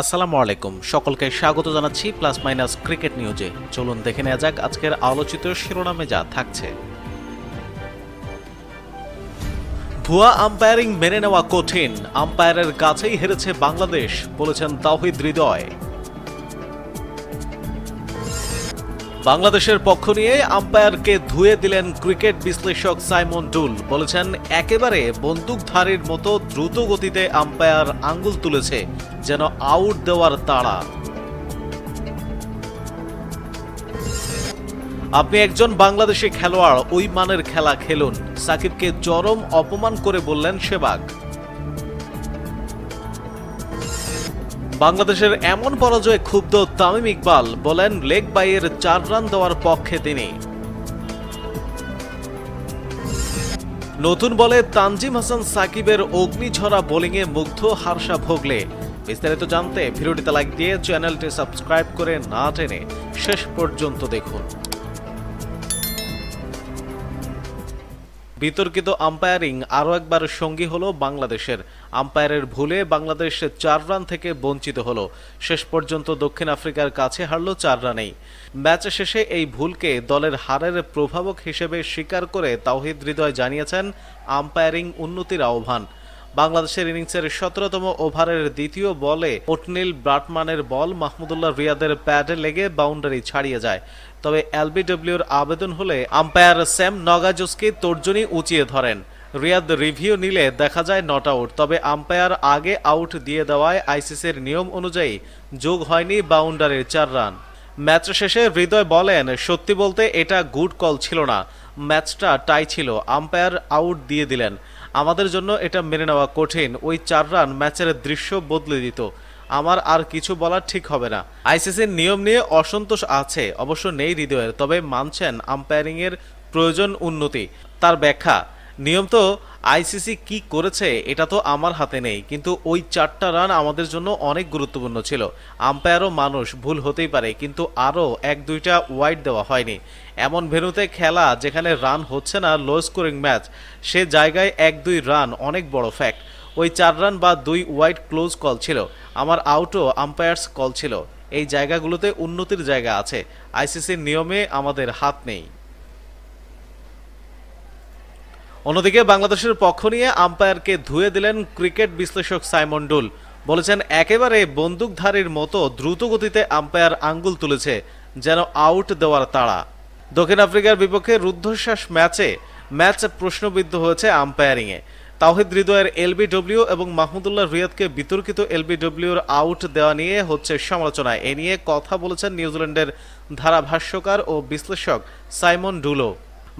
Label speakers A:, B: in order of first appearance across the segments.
A: আসসালামু আলাইকুম। সকলকে স্বাগত জানাচ্ছি প্লাস মাইনাস ক্রিকেট নিউজে। চলুন দেখে নেওয়া যাক আজকের আলোচিত শিরোনামে যা থাকছে। ভুয়া আম্পায়ারিং মেনে নেওয়া কঠিন। আম্পায়ারের কাছেই হেরেছে বাংলাদেশ, বলেছেন তাওহিদ হৃদয়। বাংলাদেশের পক্ষ নিয়ে আম্পায়ারকে ধুয়ে দিলেন ক্রিকেট বিশ্লেষক সাইমন ডুল। বলেছেন, একেবারে বন্দুকধারীর মতো দ্রুত গতিতে আম্পায়ার আঙ্গুল তুলেছে, যেন আউট দেওয়ার তাড়া। আপনি একজন বাংলাদেশি খেলোয়াড়, ওই মানের খেলা খেলুন। সাকিবকে চরম অপমান করে বললেন সেবাগ। বাংলাদেশের এমন পরাজয়ে ক্ষুব্ধ তামিম ইকবাল বলেন লেগ বাইয়ের চার রান দেওয়ার পক্ষে তিনি। নতুন বলে তানজিম হাসান সাকিবের অগ্নিঝরা বোলিংয়ে মুগ্ধ হারসা ভোগলে। বিস্তারিত জানতে ভিডিওটিতে লাইক দিয়ে চ্যানেলটি সাবস্ক্রাইব করে না টেনে শেষ পর্যন্ত দেখুন। বিতর্কিত আম্পায়ারিং আরও একবার সঙ্গী হল বাংলাদেশের আম্পায়ারের ভুলে বাংলাদেশ চার রান থেকে বঞ্চিত হলো। শেষ পর্যন্ত দক্ষিণ আফ্রিকার কাছে হারল চার রানেই। ম্যাচ শেষে এই ভুলকে দলের হারের প্রভাবক হিসেবে স্বীকার করে তাওহিদ হৃদয় জানিয়েছেন আম্পায়ারিং উন্নতির আহ্বান। বাংলাদেশের ইনিংসের সতেরোতম ওভারের দ্বিতীয় বলে ওটনিল ব্রাটমানের বল মাহমুদুল্লাহ রিয়াদের প্যাডে লেগে বাউন্ডারি ছাড়িয়ে যায়। তবে এলবিডব্লিউর আবেদন হলে আম্পায়ার স্যাম নগাজোসকে তর্জনী উঁচিয়ে ধরেন। রিয়াদ রিভিউ নিলে দেখা যায় নট আউট, তবে আম্পায়ার আগে আউট দিয়ে দেওয়ায় আইসিসির নিয়ম অনুযায়ী যোগ হয়নি বাউন্ডারির চার রান। ম্যাচ শেষে হৃদয় বলেন, সত্যি বলতে এটা গুড কল ছিল না, ম্যাচটা টাই ছিল, আম্পায়ার আউট দিয়ে দিলেন। আমাদের জন্য এটা মেনে নেওয়া কঠিন, ওই চার রান ম্যাচের দৃশ্য বদলে দিত, আমার আর কিছু বলার ঠিক হবে না। আইসিসির নিয়ম নিয়ে অসন্তোষ আছে, অবশ্য নেই হৃদয়ের, তবে মানছেন আম্পায়ারিংয়ের প্রয়োজন উন্নতি। তার ব্যাখ্যা নিয়ম তো আইসিসি কি করেছে, এটা তো আমার হাতে নেই। কিন্তু ওই চারটা রান আমাদের জন্য অনেক গুরুত্বপূর্ণ ছিল। আম্পায়ারও মানুষ, ভুল হতেই পারে, কিন্তু আরও এক দুইটা ওয়াইড দেওয়া হয়নি। এমন ভেন্যুতে খেলা যেখানে রান হচ্ছে না লো স্কোরিং ম্যাচ সে জায়গায় এক দুই রান অনেক বড় ফ্যাক্ট ওই চার রান বা দুই ওয়াইড ক্লোজ কল ছিল। আমার আউটও আম্পায়ার্স কল ছিল। এই জায়গাগুলোতে উন্নতির জায়গা আছে। আইসিসির নিয়মে আমাদের হাত নেই। অন্যদিকে বাংলাদেশের পক্ষ নিয়ে আম্পায়ারকে ধুয়ে দিলেন ক্রিকেট বিশ্লেষক সাইমন ডুল। বলেছেন, একেবারে বন্দুকধারীর মতো দ্রুত গতিতে আম্পায়ার আঙ্গুল তুলেছে, যেন আউট দেওয়ার তাড়া। দক্ষিণ আফ্রিকার বিপক্ষে রুদ্ধশ্বাস ম্যাচে ম্যাচ প্রশ্নবিদ্ধ হয়েছে আম্পায়ারিংয়ে। তাওহিদ হৃদয়ের এলবিডব্লিউ এবং মাহমুদুল্লাহ রিয়াদকে বিতর্কিত এলবিডব্লিউর আউট দেওয়া নিয়ে হচ্ছে সমালোচনা। এ নিয়ে কথা বলেছেন নিউজিল্যান্ডের ধারাভাষ্যকার ও বিশ্লেষক সাইমন ডুলো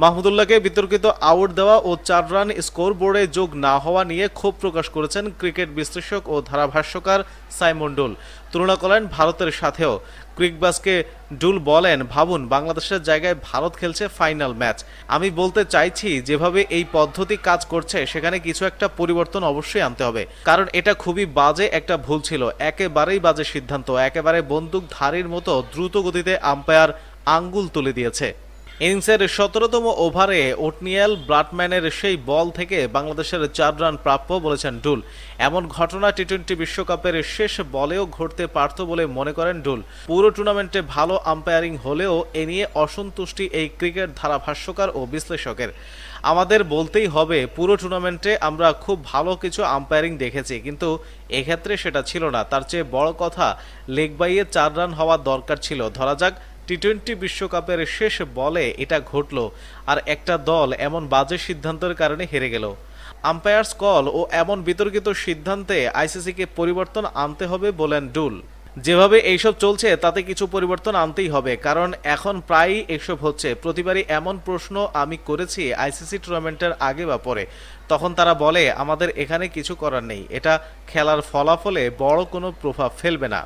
A: মাহমুদুল্লাহকে বিতর্কিত আউট দেওয়া ও চার রান স্কোর বোর্ডে যোগ না হওয়া নিয়ে ক্ষোভ প্রকাশ করেছেন ক্রিকেট বিশ্লেষক ও ধারাভাষ্যকার সাইমন ডুল। তুলনা করেন ভারতের সাথেও। ক্রিকবাসকে ডুল বলেন, ভাবুন, বাংলাদেশের জায়গায় ভারত খেলছে ফাইনাল ম্যাচ। আমি বলতে চাইছি, যেভাবে এই পদ্ধতি কাজ করছে, সেখানে কিছু একটা পরিবর্তন অবশ্যই আনতে হবে। কারণ এটা খুবই বাজে একটা ভুল ছিল। একেবারেই বাজে সিদ্ধান্ত। একেবারে বন্দুক ধারির মতো দ্রুত গতিতে আম্পায়ার আঙ্গুল তুলে দিয়েছে। ইনিংসের সতেরোতম ওভারে ওটনিয়াল ব্রাটম্যানের সেই বল থেকে বাংলাদেশের চার রান প্রাপ্য বলেছেন ডুল। এমন ঘটনা টি টোয়েন্টি বিশ্বকাপের শেষ বলেও ঘটতে পারত বলে মনে করেন ডুল। পুরো টুর্নামেন্টে ভালো আম্পায়ারিং হলেও এ নিয়ে অসন্তুষ্টি এই ক্রিকেট ধারাভাষ্যকার ও বিশ্লেষকের। আমাদের বলতেই হবে, পুরো টুর্নামেন্টে আমরা খুব ভালো কিছু আম্পায়ারিং দেখেছি, কিন্তু এক্ষেত্রে সেটা ছিল না। তার চেয়ে বড় কথা, লেগ বাইয়ে চার রান হওয়া দরকার ছিল। ধরা যাক টি টোয়েন্টি বিশ্বকাপের শেষ বলে এটা ঘটল আর একটা দল এমন বাজে সিদ্ধান্তের কারণে হেরে গেল। আম্পায়ার্স কল ও এমন বিতর্কিত সিদ্ধান্তে আইসিসিকে পরিবর্তন আনতে হবে বলেন ডুল। যেভাবে এইসব চলছে, তাতে কিছু পরিবর্তন আনতেই হবে, কারণ এখন প্রায়ই এসব হচ্ছে। প্রতিবারই এমন প্রশ্ন আমি করেছি আইসিসি টুর্নামেন্টের আগে বা পরে। তখন তারা বলে, আমাদের এখানে কিছু করার নেই। এটা খেলার ফলাফলে বড় কোনো প্রভাব ফেলবে না।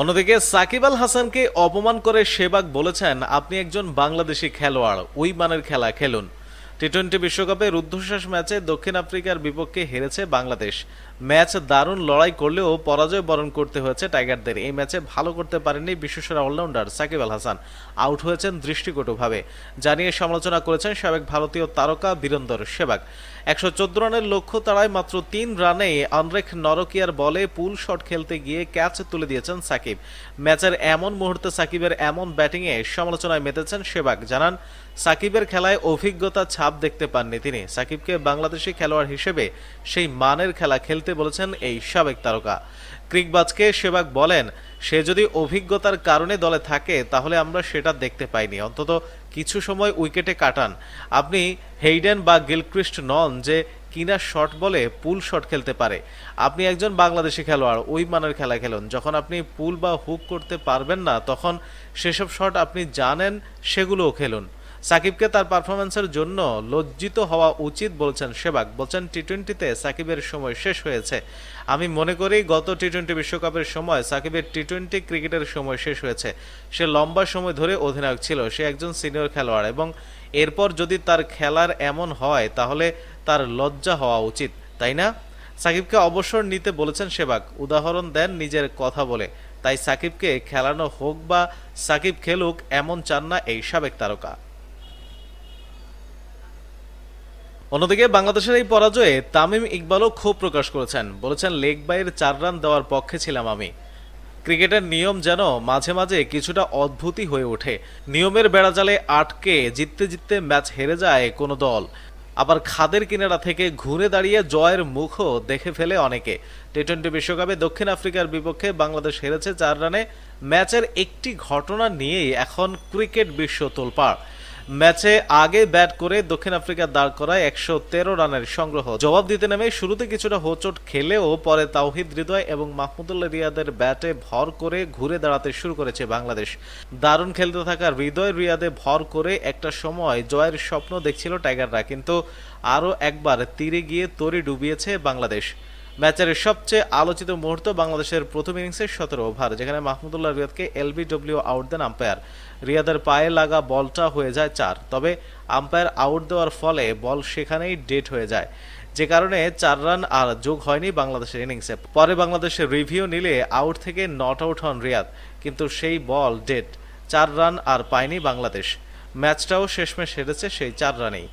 A: অন্যদিকে সাকিব আল হাসানকে অপমান করে সেবাগ বলেছেন, আপনি একজন বাংলাদেশি খেলোয়াড়, ওই মানের খেলা খেলুন। টি টোয়েন্টি বিশ্বকাপে রুদ্ধশ্বাস ম্যাচে দক্ষিণ আফ্রিকার বিপক্ষে হেরেছে বাংলাদেশ। ম্যাচ দারুণ লড়াই করলেও পরাজয় বরণ করতে হয়েছে টাইগারদের। এই ম্যাচে ভালো করতে পারেননি বিশ্বসেরা অলরাউন্ডার সাকিব আল হাসান। আউট হয়েছেন দৃষ্টিকটুভাবে। জানিয়ে সমালোচনা করেছেন সাবেক ভারতীয় তারকা বীরেন্দর সেবাগ। একশো চোদ্দ রানের লক্ষ্য তাড়ায় মাত্র তিন রানে আনরেখ নরকিয়ার বলে পুল শট খেলতে গিয়ে ক্যাচ তুলে দিয়েছেন সাকিব। ম্যাচের এমন মুহূর্তে সাকিবের এমন ব্যাটিংয়ে সমালোচনায় মেতেছেন সেবাগ। জানান, সাকিবের খেলায় অভিজ্ঞতা ছাপ দেখতে পাননি তিনি। সাকিবকে বাংলাদেশি খেলোয়াড় হিসেবে সেই মানের খেলা খেলতে বলেছেন এই সাবেক তারকা। ক্রিকবাজকে সেবাগ বলেন, সে যদি অভিজ্ঞতার কারণে দলে থাকে, তাহলে আমরা সেটা দেখতে পাইনি। অন্তত কিছু সময় উইকেটে কাটান। আপনি হেইডেন বা গিলক্রিস্ট নন যে কিনা শট বলে পুল শট খেলতে পারে। আপনি একজন বাংলাদেশি খেলোয়াড়, ওই মানের খেলা খেলুন। যখন আপনি পুল বা হুক করতে পারবেন না, তখন সেসব শট আপনি জানেন, সেগুলোও খেলুন। সাকিবকে তার পারফরমেন্সের জন্য লজ্জিত হওয়া উচিত বলছেন সেবাগ। বলছেন টি টোয়েন্টিতে সাকিবের সময় শেষ হয়েছে। আমি মনে করি গত টি টোয়েন্টি বিশ্বকাপের সময় সাকিবের টি টোয়েন্টি ক্রিকেটের সময় শেষ হয়েছে। সে লম্বা সময় ধরে অধিনায়ক ছিল। সে একজন সিনিয়র খেলোয়াড় এবং এরপর যদি তার খেলার এমন হয়, তাহলে তার লজ্জা হওয়া উচিত, তাই না? সাকিবকে অবসর নিতে বলেছেন সেবাগ। উদাহরণ দেন নিজের কথা বলে। তাই সাকিবকে খেলানো হোক বা সাকিব খেলুক, এমন চান না এই সাবেক তারকা। অন্যদিকে বাংলাদেশের এই পরাজয়ে তামিম ইকবালও ক্ষোভ প্রকাশ করেছেন। বলেছেন, লেগ বাইয়ের চার রান দেওয়ার পক্ষে ছিলাম আমি। ক্রিকেটের নিয়ম যেন মাঝে মাঝে কিছুটা অদ্ভুতই হয়ে ওঠে। নিয়মের বেড়াজালে আটকে জিততে জিততে ম্যাচ হেরে যায় কোনো দল। আবার খাদের কিনারা থেকে ঘুরে দাঁড়িয়ে জয়ের মুখও দেখে ফেলে অনেকে। টি টোয়েন্টি বিশ্বকাপে দক্ষিণ আফ্রিকার বিপক্ষে বাংলাদেশ হেরেছে চার রানে। ম্যাচের একটি ঘটনা নিয়েই এখন ক্রিকেট বিশ্ব তোলপাড়। ম্যাচে আগে ব্যাট করে দক্ষিণ আফ্রিকা দাঁড় করায় একশো তেরো রানের সংগ্রহ। জবাব দিতে নেমে শুরুতে কিছুটা হোচট খেলেও পরে তাওহিদ হৃদয় এবং মাহমুদুল্লাহ রিয়াদের ব্যাটে ভর করে ঘুরে দাঁড়াতে শুরু করেছে বাংলাদেশ। দারুণ খেলতে থাকা হৃদয় রিয়াদে ভর করে একটা সময় জয়ের স্বপ্ন দেখছিল টাইগাররা, কিন্তু আরও একবার তীরে গিয়ে তরি ডুবিয়েছে বাংলাদেশ। ম্যাচের সবচেয়ে আলোচিত মুহূর্ত বাংলাদেশের প্রথম ইনিংসের সতেরো ওভার, যেখানে মাহমুদুল্লাহ রিয়াদকে এলবিডব্লিউ আউট দেন আম্পায়ার। রিয়াদের পায়ে লাগা বলটা হয়ে যায় চার, তবে আম্পায়ার আউট দেওয়ার ফলে বল সেখানেই ডেট হয়ে যায়। যে কারণে চার রান আর যোগ হয়নি বাংলাদেশের ইনিংসে। পরে বাংলাদেশের রিভিউ নিলে আউট থেকে নট আউট হন রিয়াদ, কিন্তু সেই বল ডেট চার রান আর পায়নি বাংলাদেশ। ম্যাচটাও শেষমেশ হেরেছে সেই চার রানেই।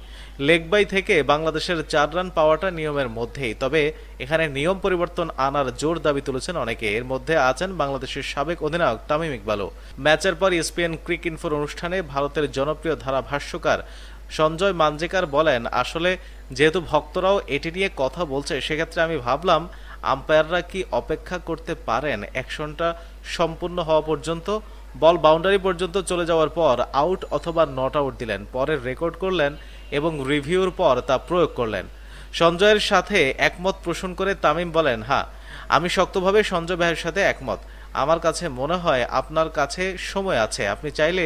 A: লেগ বাই থেকে বাংলাদেশের চার রান পাওয়াটা নিয়মের মধ্যেই, তবে এখানে নিয়ম পরিবর্তন আনার জোর দাবি তুলেছেন অনেকে। এর মধ্যে আছেন বাংলাদেশের সাবেক অধিনায়ক তামিম ইকবালও। ম্যাচের পর ইসপিএন ক্রিক ইনফোর অনুষ্ঠানে ভারতের জনপ্রিয় ধারাভাষ্যকার সঞ্জয় মানজেকার বলেন, আসলে যেহেতু ভক্তরাও এটি নিয়ে কথা বলছে, সেক্ষেত্রে আমি ভাবলাম, আম্পায়াররা কি অপেক্ষা করতে পারেন? অ্যাকশনটা সম্পূর্ণ হওয়া পর্যন্ত বল বাউন্ডারি পর্যন্ত চলে যাওয়ার পর আউট অথবা নট আউট দিলেন পরে রেকর্ড করলেন এবং রিভিউর পর তা প্রয়োগ করলেন। সঞ্জয়ের সাথে একমত পোষণ করে তামিম বলেন হ্যাঁ আমি শক্তভাবে সঞ্জয় ভাইয়ের সাথে একমত। আমার কাছে মনে হয় আপনার কাছে সময় আছে। আপনি চাইলে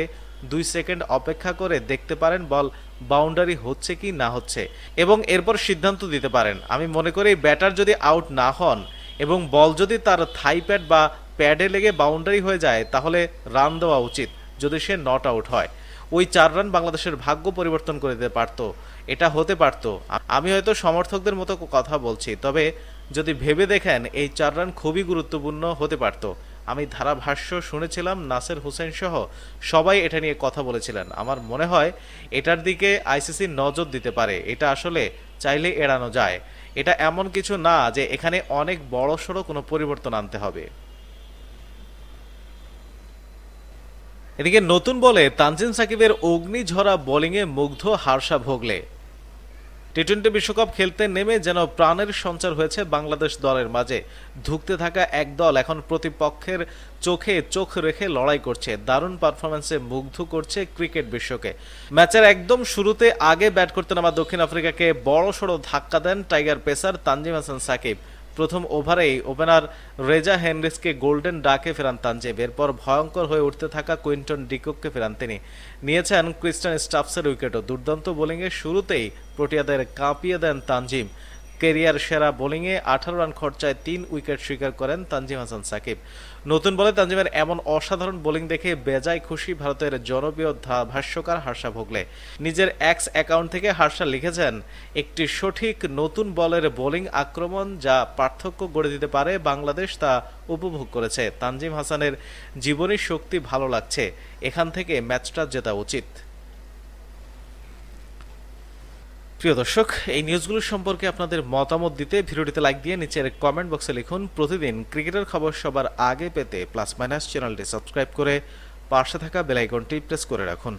A: দুই সেকেন্ড অপেক্ষা করে দেখতে পারেন বল বাউন্ডারি হচ্ছে কি না হচ্ছে এবং এরপর সিদ্ধান্ত দিতে পারেন। আমি মনে করি ব্যাটার যদি আউট না হন এবং বল যদি তার থাই প্যাড বা প্যাডে লেগে বাউন্ডারি হয়ে যায়, তাহলে রান দেওয়া উচিত যদি সে নট আউট হয়। ওই চার রান বাংলাদেশের ভাগ্য পরিবর্তন করে দিতে পারত। এটা হতে পারত। আমি হয়তো সমর্থকদের মতো কথা বলছি, তবে যদি ভেবে দেখেন, এই চার রান খুবই গুরুত্বপূর্ণ হতে পারত। আমি ধারাভাষ্য শুনেছিলাম, নাসের হোসেন সহ সবাই এটা নিয়ে কথা বলেছিলেন। আমার মনে হয় এটার দিকে আইসিসি নজর দিতে পারে। এটা আসলে চাইলে এড়ানো যায়। এটা এমন কিছু না যে এখানে অনেক বড়সড় কোনো পরিবর্তন আনতে হবে। এদিকে নতুন বলে তানজিন সাকিবের অগ্নিঝরা বোলিংয়ে মুগ্ধ হার্ষা ভোগলে। টি টোয়েন্টি বিশ্বকাপ খেলতে নেমে যেন প্রাণের সঞ্চার হয়েছে বাংলাদেশ দলের মাঝে। ধুকতে থাকা এক দল এখন প্রতিপক্ষের চোখে চোখ রেখে লড়াই করছে। দারুণ পারফরমেন্সে মুগ্ধ করছে ক্রিকেট বিশ্বকে। ম্যাচের একদম শুরুতে আগে ব্যাট করতে নামা দক্ষিণ আফ্রিকাকে বড় সড়ো ধাক্কা দেন টাইগার পেসার তানজিম হাসান সাকিব। প্রথম ওভারেই ওপেনার রেজা হেনরিসকে গোল্ডেন ডাকে ফেরান তানজিব। এরপর ভয়ঙ্কর হয়ে উঠতে থাকা কুইন্টন ডিকোককে ফেরান তিনি। নিয়েছেন ক্রিস্টান স্টাফসের উইকেটও। দুর্দান্ত বোলিংয়ের শুরুতেই প্রোটিয়াদের কাঁপিয়ে দেন তানজিম কেরিয়ার সেরা বোলিংয়ে আঠারো রান খরচায় তিন উইকেট স্বীকার করেন তানজিম হাসান সাকিব। নতুন বলে তানজিমের এমন অসাধারণ বোলিং দেখে বেজায় খুশি ভারতের জনপ্রিয় ভাষ্যকার হার্ষা ভোগলে। নিজের এক্স অ্যাকাউন্ট থেকে হার্ষা লিখেছেন, একটি সঠিক নতুন বলের বোলিং আক্রমণ যা পার্থক্য গড়ে দিতে পারে বাংলাদেশ তা উপভোগ করেছে। তানজিম হাসানের জীবনী শক্তি ভালো লাগছে। এখান থেকে ম্যাচটা জেতা উচিত। প্রিয় দর্শক, এই নিউজগুলো সম্পর্কে আপনাদের মতামত দিতে ভিডিওটিতে লাইক দিয়ে নিচের কমেন্ট বক্সে লিখুন, প্রতিদিন ক্রিকেটের খবর সবার আগে পেতে প্লাস মাইনাস চ্যানেলটি সাবস্ক্রাইব করে পাশে থাকা বেলাইকনটি প্রেস করে রাখুন।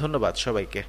A: ধন্যবাদ সবাইকে।